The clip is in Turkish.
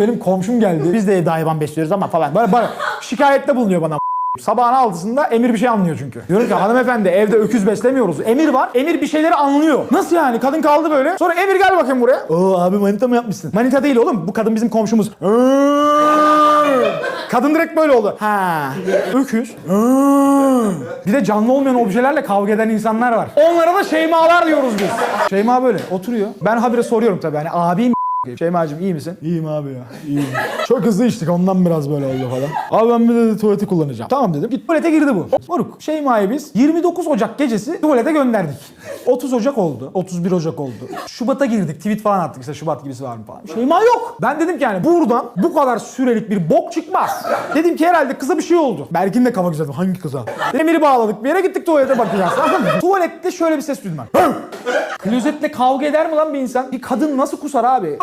Benim komşum geldi. Biz de evde hayvan besliyoruz ama falan. Böyle, böyle şikayette bulunuyor bana. Sabahın altısında Emir bir şey anlıyor çünkü. Diyorum ki hanımefendi evde öküz beslemiyoruz. Emir var. Emir bir şeyleri anlıyor. Nasıl yani? Kadın kaldı böyle. Sonra Emir gel bakayım buraya. Oo abi manita mı yapmışsın? Manita değil oğlum. Bu kadın bizim komşumuz. Kadın direkt böyle oldu. Ha. Öküz. Bir de canlı olmayan objelerle kavga eden insanlar var. Onlara da Şeymalar diyoruz biz. Şeyma böyle oturuyor. Ben habire soruyorum tabii hani abim Şeyma'cığım iyi misin? İyiyim abi ya. İyiyim. Çok hızlı içtik ondan biraz böyle oldu falan. Abi ben bir de tuvaleti kullanacağım. Tamam dedim. Git tuvalete girdi bu. Moruk Şeyma'yı biz 29 Ocak gecesi tuvalete gönderdik. 30 Ocak oldu. 31 Ocak oldu. Şubat'a girdik. Tweet falan attık işte Şubat gibisi var mı falan. Şeyma yok. Ben dedim ki yani buradan bu kadar sürelik bir bok çıkmaz. Dedim ki herhalde kıza bir şey oldu. Berkin de kafa güzeldi. Hangi kıza? Demiri bağladık bir yere gittik tuvalete bakacağız. Tuvalette şöyle bir ses duydum ben. Klozetle kavga eder mi lan bir insan? Bir kadın nasıl kusar abi?